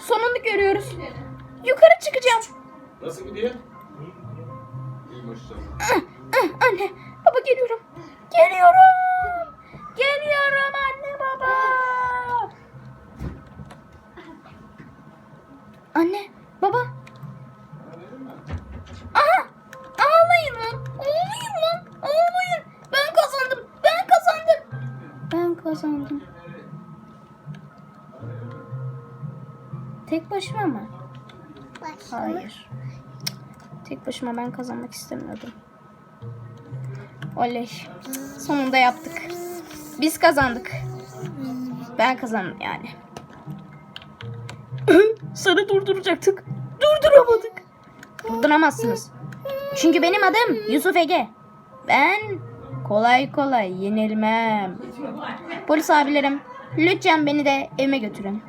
sonunu görüyoruz. Yukarı çıkacağım. Nasıl gidiyor? İyi maşallah. Ah, ah, Anne, baba geliyorum. Geliyorum. Geliyorum anne baba. Anne, baba. Aha, ağlayın lan. Ağlayın lan. Ağlayın. Ben kazandım. Ben kazandım. Ben kazandım. Tek başıma mı? Hayır. Tek başıma ben kazanmak istemiyordum. Oley. Sonunda yaptık. Biz kazandık. Ben kazandım yani. Sarı durduracaktık. Durduramadık. Durduramazsınız. Çünkü benim adım Yusuf Ege. Ben kolay kolay yenilmem. Polis abilerim lütfen beni de evime götürün.